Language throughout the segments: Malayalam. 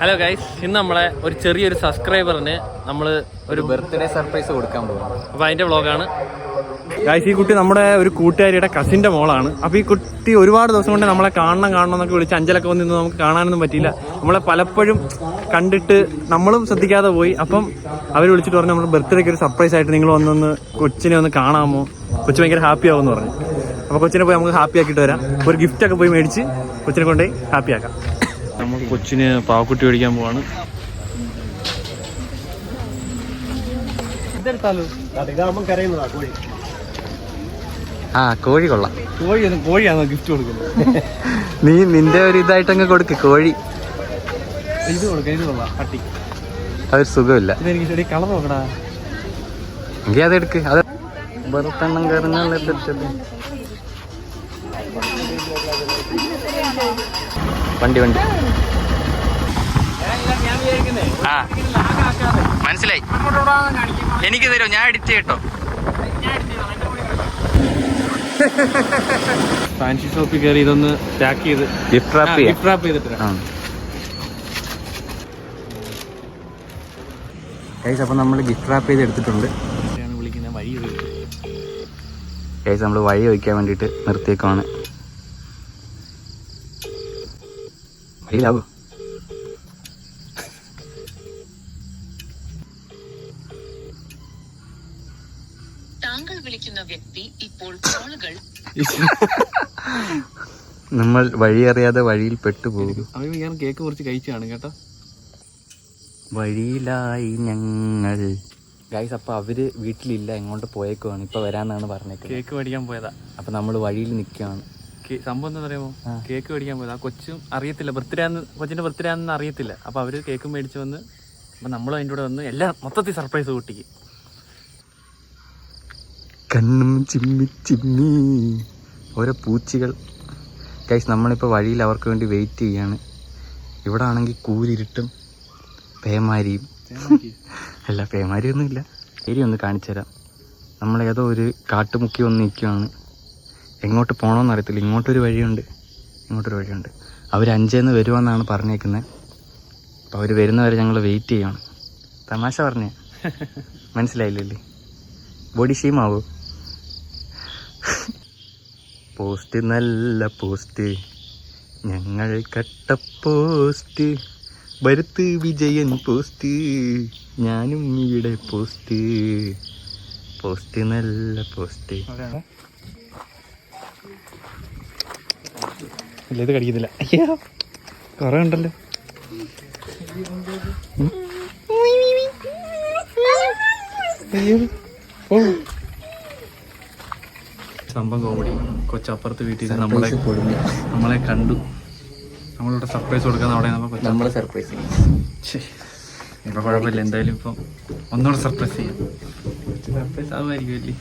ഹലോ ഗൈസ് ഇന്ന് നമ്മളെ ഒരു ചെറിയൊരു സബ്സ്ക്രൈബറിന് നമ്മൾ ഒരു ബർത്ത്ഡേ സർപ്രൈസ് കൊടുക്കാൻ പോകും അപ്പോൾ അതിന്റെ വ്ളോഗാണ് ഗൈസ് ഈ കുട്ടി നമ്മുടെ ഒരു കൂട്ടുകാരിയുടെ കസിന്റെ മോളാണ്. അപ്പോൾ ഈ കുട്ടി ഒരുപാട് ദിവസം കൊണ്ട് നമ്മളെ കാണണം കാണണം എന്നൊക്കെ വിളിച്ച് അഞ്ചലൊക്കെ വന്നിരുന്നു നമുക്ക് കാണാനൊന്നും പറ്റിയില്ല. നമ്മളെ പലപ്പോഴും കണ്ടിട്ട് നമ്മളും ശ്രദ്ധിക്കാതെ പോയി. അപ്പം അവർ വിളിച്ചിട്ട് പറഞ്ഞു നമ്മുടെ ബർത്ത്ഡേക്ക് ഒരു സർപ്രൈസ് ആയിട്ട് നിങ്ങൾ വന്നൊന്ന് കൊച്ചിനെ ഒന്ന് കാണാമോ? കൊച്ചു ഭയങ്കര ഹാപ്പി ആവുമെന്ന് പറഞ്ഞു. അപ്പോൾ കൊച്ചിനെ പോയി നമുക്ക് ഹാപ്പി ആക്കിയിട്ട് വരാം. ഒരു ഗിഫ്റ്റ് ഒക്കെ പോയി മേടിച്ച് കൊച്ചിനെ കൊണ്ടുപോയി ഹാപ്പി ആക്കാം. നമ്മൾ കൊച്ചിന് പാവക്കുട്ടി മേടിക്കാൻ പോവാണ്. ആ കോഴി കൊള്ളാം. കോഴി കോഴിയാണോ ഗിഫ്റ്റ് കൊടുക്കുന്നത്? നീ നിന്റെ ഒരു ഇതായിട്ട് അങ്ങ് കൊടുക്ക് കോഴി. ഇത് കൊടുക്കാം ഇത് കൊള്ളാം പട്ടി. അതൊരു സുഖമില്ല. എനിക്ക് കളർ നോക്കടാ. എങ്കിൽ അതെടുക്ക് അത് വെറുത്തെണ്ണം കയറുന്ന വണ്ടി വണ്ടി. ആ. മനസ്സിലായി. എനിക്ക് തരുമോ? ഞാൻ എഡിറ്റ് കേട്ടോ ഫാൻസി ഷോപ്പിൽ കയറി ഇതൊന്ന് പാക്ക് ചെയ്ത്. ഗിഫ്റ്റ് റാപ്പ് ചെയ്തിട്ട് ഗൈസ് അപ്പോൾ നമ്മൾ ഗിഫ്റ്റ് റാപ്പ് ചെയ്ത് എടുത്തിട്ടുണ്ട്. ഗൈസ് നമ്മൾ വഴി ഒഴിക്കാൻ വേണ്ടിയിട്ട് നിർത്തിയേക്കുവാണ്. വഴിയിലാവൂ? താങ്കൾ വിളിക്കുന്ന വ്യക്തി ഇപ്പോൾ കോളുകൾ നമ്മൾ വഴി അറിയാതെ വഴിയിൽ പെട്ടുപോകും കേക്ക് കുറച്ച് കഴിച്ചാണ് കേട്ടോ. വഴിയിലായി ഞങ്ങൾ ഗൈസ് അപ്പോൾ അവർ വീട്ടിലില്ല എങ്ങോട്ട് പോയേക്കുവാണ് ഇപ്പൊ വരാന്നാണ് പറഞ്ഞേക്കുന്നത്. കേക്ക് മേടിക്കാൻ പോയതാ. അപ്പൊ നമ്മൾ വഴിയിൽ നിൽക്കുകയാണ്. സംഭവം എന്താ പറയുമോ കേക്ക് മേടിക്കാൻ പോയതാ. ആ കൊച്ചും അറിയത്തില്ല ബർത്ത്ഡേ ആന്ന് കൊച്ചിന്റെ ബർത്ത്ഡേ ആണെന്ന് അറിയത്തില്ല. അപ്പൊ അവർ കേക്ക് മേടിച്ച് വന്ന് അപ്പൊ നമ്മളും അതിന്റെ കൂടെ വന്ന് എല്ലാം മൊത്തത്തിൽ സർപ്രൈസ് കൂട്ടിക്ക്. കണ്ണും ചിമ്മി ചിമ്മി ഓരോ പൂച്ചികൾ. ഗൈസ് നമ്മളിപ്പോൾ വഴിയിൽ അവർക്ക് വേണ്ടി വെയിറ്റ് ചെയ്യാണ്. ഇവിടെ ആണെങ്കിൽ കൂരിരുട്ടും പേമാരിയും. അല്ല പേമാരിയൊന്നുമില്ല. ശരി ഒന്ന് കാണിച്ചു തരാം നമ്മൾ ഏതോ ഒരു കാട്ടുമുക്കി വന്ന് നിൽക്കുകയാണ് എങ്ങോട്ട് പോകണമെന്ന് അറിയത്തില്ല. ഇങ്ങോട്ടൊരു വഴിയുണ്ട്. ഇങ്ങോട്ടൊരു വഴിയുണ്ട്. അവർ അഞ്ചേന്ന് വരുമെന്നാണ് പറഞ്ഞേക്കുന്നത് അപ്പോൾ അവർ വരുന്നവരെ ഞങ്ങൾ വെയിറ്റ് ചെയ്യണം തമാശ പറഞ്ഞേ. മനസ്സിലായില്ലേ ബോഡി ഷെയിം ആവോ? പോസ്റ്റ് നല്ല പോസ്റ്റ് ഞങ്ങൾ കട്ട പോസ്റ്റ് ഭരത്ത് വിജയൻ പോസ്റ്റ് ഞാനും ഇവിടെ പോസ്റ്റ്. പോസ്റ്റ് നല്ല പോസ്റ്റ്. ഇല്ല ഇത് കടിക്കുന്നില്ല അയ്യോ കുറേ ഉണ്ടല്ലോ. സംഭവം കോമഡി കൊച്ചപ്പുറത്ത് വീട്ടിൽ നമ്മളെ നമ്മളെ കണ്ടു. നമ്മളിവിടെ സർപ്രൈസ് കൊടുക്കാൻ അവിടെ നമ്മൾ സർപ്രൈസ് നമ്മൾ സർപ്രൈസ് ഇപ്പൊ കുഴപ്പമില്ല. എന്തായാലും ഇപ്പം ഒന്നുകൂടെ സർപ്രൈസ് ചെയ്യാം. സർപ്രൈസ് ആവുമായിരിക്കും അല്ലേ?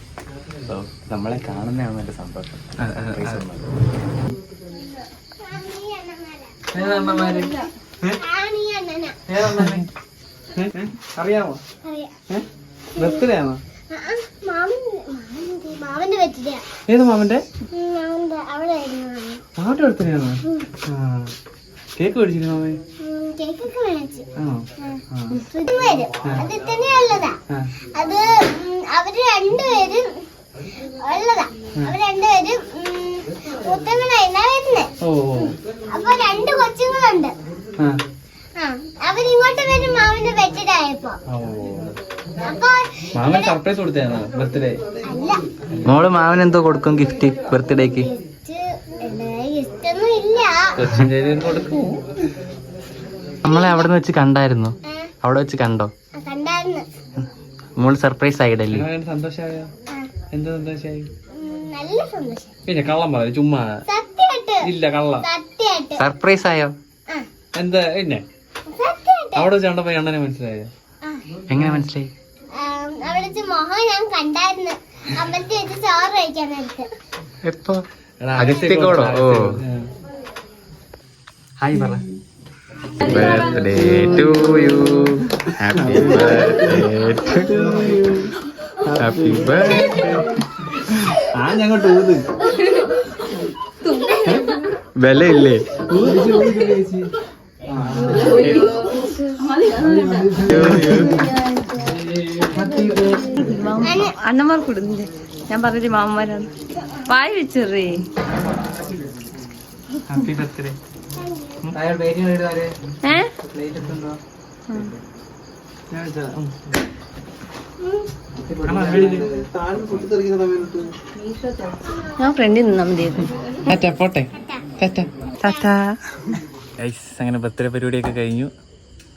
നമ്മളെ കാണുന്നതാണ് നല്ല സന്തോഷം. ആ, ആ, ആ. അറിയാമോ? ബർത്ത്ഡേ ആണോ മാവന്റെ പറ്റില്ല ഏത് മാമന്റെ? മാവന്റെ അവിടെ ആയിരുന്നു മാമന്റെ ബർത്ത്ഡേ ആണോ? ആ. കേക്ക് മേടിച്ചിരുന്നു മാമേ കേക്കൊക്കെ മേടിച്ചു. ആണോ? ഇത് വരും. അത് തന്നെയുള്ളതാ അത് അവർ രണ്ടുപേരും ഉള്ളതാ. അവർ രണ്ടുപേരും മുത്തങ്ങളായിരുന്നാ വരുന്നത് ഓ ഓ. അപ്പൊ രണ്ട് കൊച്ചുങ്ങളുണ്ട്. അവരിങ്ങോട്ട് വരും മാമിന്റെ ഓ. അപ്പൊ മാമൻ സർപ്രൈസ് കൊടുത്തേ ബർത്ത്ഡേ അല്ല. മോൾ മാമൻ എന്തോ കൊടുക്കും ഗിഫ്റ്റ് ബർത്ത്ഡേക്ക് കൊടുക്കും. നമ്മളെ അവിടെ നിന്ന് വെച്ച് കണ്ടായിരുന്നു? അവിടെ വെച്ച് കണ്ടോ? കണ്ടായിരുന്നു. മോൾ സർപ്രൈസ് ആയിടല്ലേ? സന്തോഷമായോ എന്താ സന്തോഷമായി നല്ല സന്തോഷം. പിന്നെ കള്ളം പറയും ചുമ്മാ. ഇല്ല കള്ളം. സർപ്രൈസ് ആയോ? എന്താ? പിന്നെ? അവിടെ വെച്ച് കണ്ടപ്പോ അണ്ണനെ മനസ്സിലായോ? എങ്ങനെ മനസ്സിലായി? എപ്പോ? അകത്തേക്കോടോ വെച്ച് ഹായ് പറ birthday to you happy birthday to you happy birthday ആ ഞങ്ങോട്ട് ഊത് വിലയില്ലേ. അണ്ണന്മാർ കൊടുന്നില്ലേ ഞാൻ പറഞ്ഞിട്ട് മാമന്മാരാണ്. വായി വെച്ചേ ഹാപ്പി ബർത്ത്ഡേ ഞാൻ ഫ്രണ്ടിൽ നിന്നാ പോട്ടെ. അങ്ങനെ ബർത്ത്ഡേ പരിപാടിയൊക്കെ കഴിഞ്ഞു.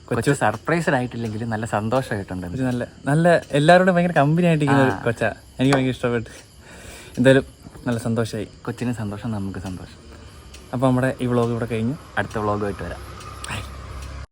കൊച്ചു സർപ്രൈസ്ഡ് ആയിട്ടില്ലെങ്കിലും നല്ല സന്തോഷമായിട്ടുണ്ട്. നല്ല നല്ല എല്ലാവരോടും ഭയങ്കര കമ്പനി ആയിട്ടിരിക്കുന്ന കൊച്ചാ. എനിക്ക് ഭയങ്കര ഇഷ്ടപ്പെട്ടു. എന്തായാലും നല്ല സന്തോഷമായി. കൊച്ചിന് സന്തോഷം നമുക്ക് സന്തോഷം. അപ്പോൾ നമ്മുടെ ഈ വ്ളോഗ് ഇവിടെ കഴിഞ്ഞു അടുത്ത വ്ളോഗുമായിട്ട് വരാം.